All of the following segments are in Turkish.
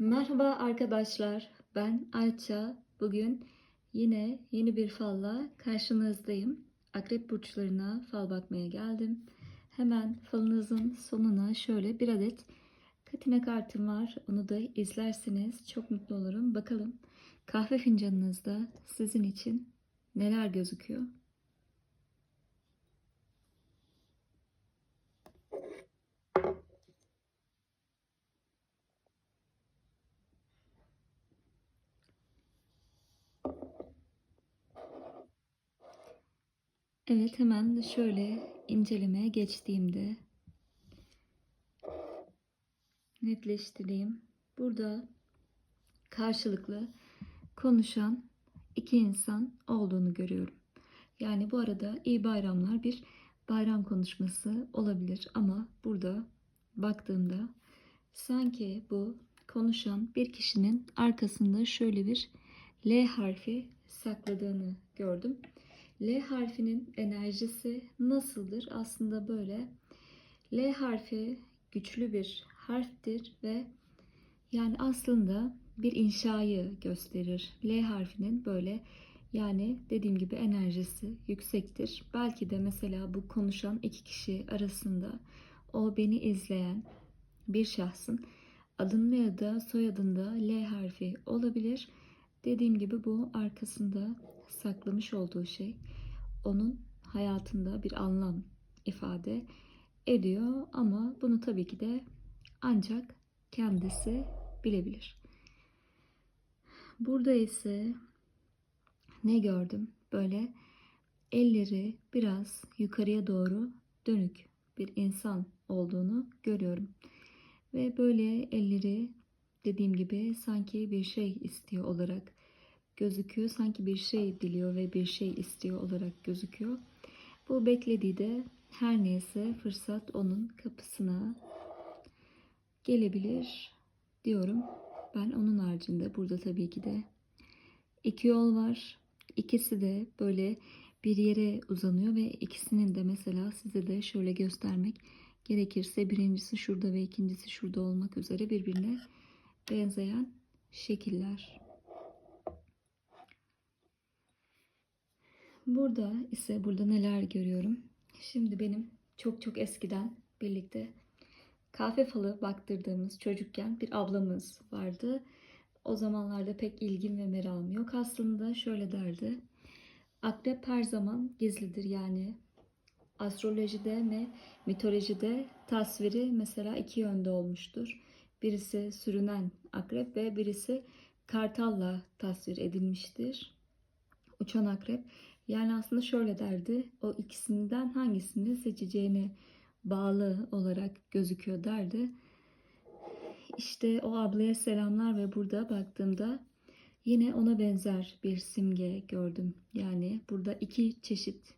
Merhaba arkadaşlar. Ben Ayça. Bugün yine yeni bir falla karşınızdayım. Akrep burçlarına fal bakmaya geldim. Hemen falınızın sonuna şöyle bir adet katine kartım var. Onu da izlerseniz çok mutlu olurum. Bakalım kahve fincanınızda sizin için neler gözüküyor? Evet hemen şöyle incelemeye geçtiğimde netleştireyim. Burada karşılıklı konuşan iki insan olduğunu görüyorum. Yani bu arada iyi bayramlar bir bayram konuşması olabilir ama burada baktığımda sanki bu konuşan bir kişinin arkasında şöyle bir L harfi sakladığını gördüm. L harfinin enerjisi nasıldır? Aslında böyle. L harfi güçlü bir harftir ve yani aslında bir inşayı gösterir. L harfinin böyle yani dediğim gibi enerjisi yüksektir. Belki de mesela bu konuşan iki kişi arasında o beni izleyen bir şahsın adında ya da soyadında L harfi olabilir. Dediğim gibi bu arkasında saklamış olduğu şey onun hayatında bir anlam ifade ediyor ama bunu tabii ki de ancak kendisi bilebilir. Burada ise ne gördüm? Böyle elleri biraz yukarıya doğru dönük bir insan olduğunu görüyorum. Ve böyle elleri dediğim gibi sanki bir şey istiyor olarak gözüküyor. Sanki bir şey diliyor ve bir şey istiyor olarak gözüküyor. Bu beklediği de her neyse fırsat onun kapısına gelebilir diyorum. Ben onun haricinde burada tabii ki de iki yol var. İkisi de böyle bir yere uzanıyor ve ikisinin de mesela size de şöyle göstermek gerekirse birincisi şurada ve ikincisi şurada olmak üzere birbirine benzeyen şekiller. Burada ise burada neler görüyorum. Şimdi benim çok çok eskiden birlikte kahve falı baktırdığımız çocukken bir ablamız vardı. O zamanlarda pek ilgim ve merakım yok. Aslında şöyle derdi. Akrep her zaman gizlidir yani astrolojide ve mitolojide tasviri mesela iki yönde olmuştur. Birisi sürünen akrep ve birisi kartalla tasvir edilmiştir. Uçan akrep. Yani aslında şöyle derdi. O ikisinden hangisini seçeceğini bağlı olarak gözüküyor derdi. İşte o ablaya selamlar ve burada baktığımda yine ona benzer bir simge gördüm. Yani burada iki çeşit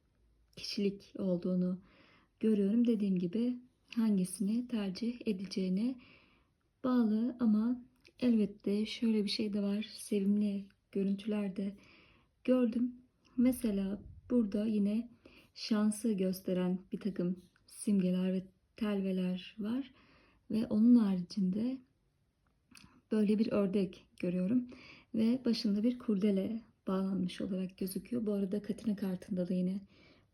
kişilik olduğunu görüyorum. Dediğim gibi hangisini tercih edeceğine bağlı ama elbette şöyle bir şey de var. Sevimli görüntüler de gördüm. Mesela burada yine şansı gösteren bir takım simgeler ve telveler var. Ve onun haricinde böyle bir ördek görüyorum. Ve başında bir kurdele bağlanmış olarak gözüküyor. Bu arada Katina kartında da yine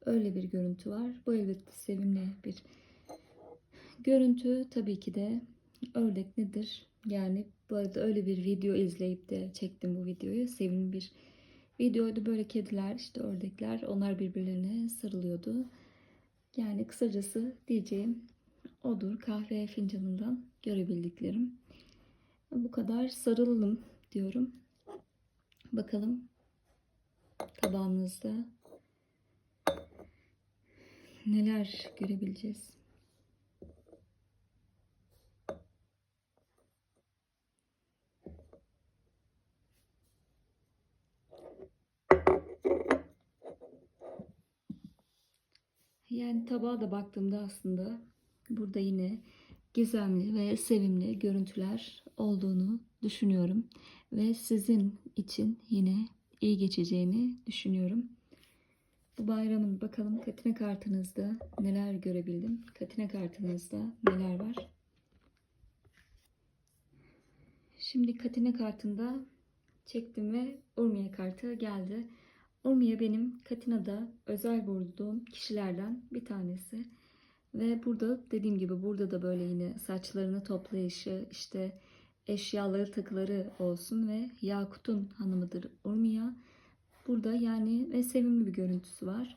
öyle bir görüntü var. Bu elbette sevimli bir görüntü. Tabii ki de ördek nedir? Yani bu arada öyle bir video izleyip de çektim bu videoyu. Sevimli bir videoydu. Böyle kediler, işte ördekler onlar birbirlerine sarılıyordu. Yani kısacası diyeceğim odur. Kahve fincanından görebildiklerim. Bu kadar sarılalım diyorum. Bakalım tabağımızda neler görebileceğiz. Yani tabağa da baktığımda aslında burada yine gizemli ve sevimli görüntüler olduğunu düşünüyorum. Ve sizin için yine iyi geçeceğini düşünüyorum. Bu bayramın bakalım katine kartınızda neler görebildim. Katine kartınızda neler var? Şimdi Katina kartında çektim ve Urmiye kartı geldi. Urmiye benim Katina'da özel bulduğum kişilerden bir tanesi. Ve burada dediğim gibi burada da böyle yine saçlarını toplayışı, işte eşyaları takıları olsun ve Yakut'un hanımıdır Urmiya. Burada yani ve sevimli bir görüntüsü var.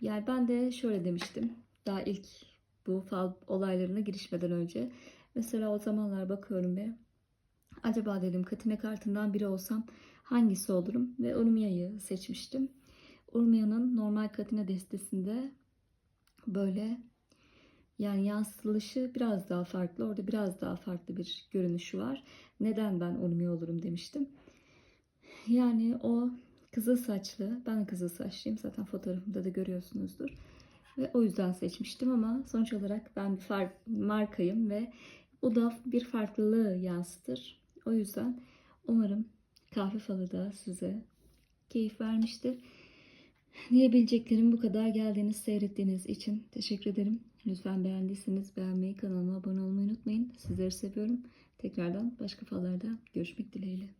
Yani ben de şöyle demiştim. Daha ilk bu fal olaylarına girişmeden önce. Mesela o zamanlar bakıyorum ve acaba dedim Katine kartından biri olsam hangisi olurum? Ve Urmiya'yı seçmiştim. Urmiya'nın normal Katine destesinde böyle yani yansıtılışı biraz daha farklı. Orada biraz daha farklı bir görünüşü var. Neden ben Urmiya olurum demiştim. Yani o kızıl saçlı, ben kızıl saçlıyım zaten fotoğrafımda da görüyorsunuzdur. Ve o yüzden seçmiştim ama sonuç olarak ben bir markayım ve o da bir farklılığı yansıtır. O yüzden umarım kahve falı da size keyif vermiştir. Diyebileceklerim bu kadar. Geldiğiniz, seyrettiğiniz için teşekkür ederim. Lütfen beğendiyseniz beğenmeyi, kanalıma abone olmayı unutmayın. Sizleri seviyorum. Tekrardan başka fallarda görüşmek dileğiyle.